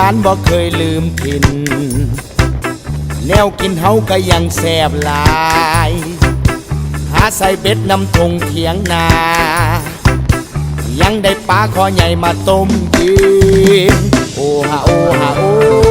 สานบ่เคยลืมถิ่น แนวกินเฮาก็ยังแสบหลาย หาใส่เบ็ดนำทงเถียงนา ยังได้ปลาคอใหญ่มาต้มกินโอฮาโอฮาโอ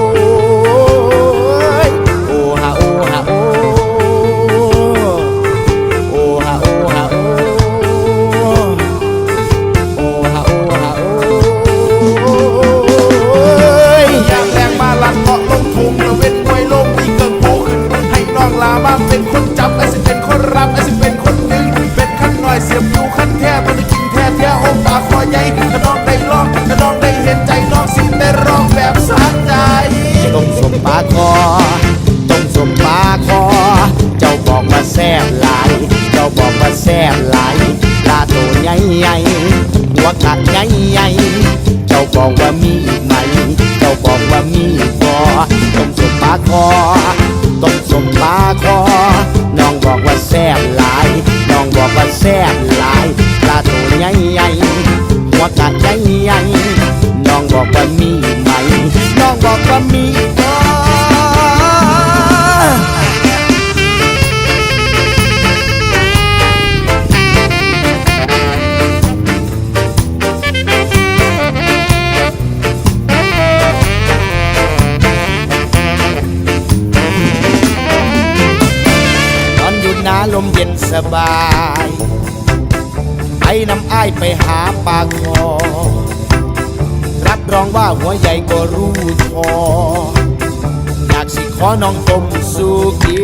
แซ่บหลายปลาตัวใหญ่ใหญ่หัวกัดใหญ่ใหญ่เจ้าบอกว่ามีอีกไหม เจ้าบอกว่ามีบ่ต้มสมปลาคอต้มสมปลาคอน้องบอกว่าแซ่บหลายน้องบอกว่าแซ่บหลายปลาตัวใหญ่ใหญ่หัวกัดใหญ่ใหญ่น้องบอกว่ามี เย็นสบายไอ้น้ำอ้ายไปหาปลาคอรับรองว่าหัวใหญ่ก็รู้พออยากสิขอน้องต้มสู้กิ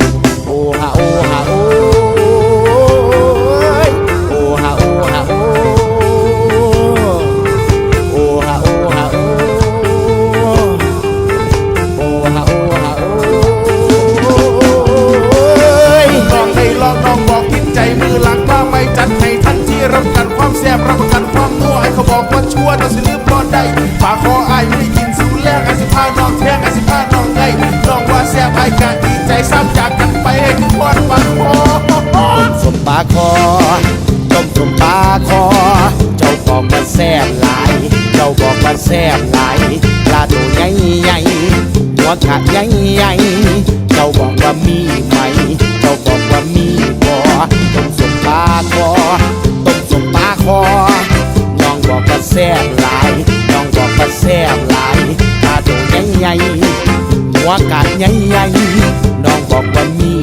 นโอฮาโอฮา บรับประกันความนัวไอ้เขาบอกว่าชั่วน้องสิลืมบ่ได้ปากคอไอายไม่ได้กินสูแรกไอ้สิพาน้องแท้งไอ้สิพาน้องไงน้องว่าแซ่บไอ้กะดีใจซ้ำจากกันไปให้ถึงพอดปากคอต้มสมปลาคอต้มสมปลาคอ เจ้าบอกว่าแซ่บหลาย เจ้าบอกว่าแซ่บหลายปลาตัวใหญ่ใหญ่หัวขาใหญ่ใหญ่เจ้าบอกว่ามีไหม แซ่บหลายน้องบอกว่าแซ่บหลายตาโตใหญ่ใหญ่หัวกาดใหญ่ใน้องบอกว่ามี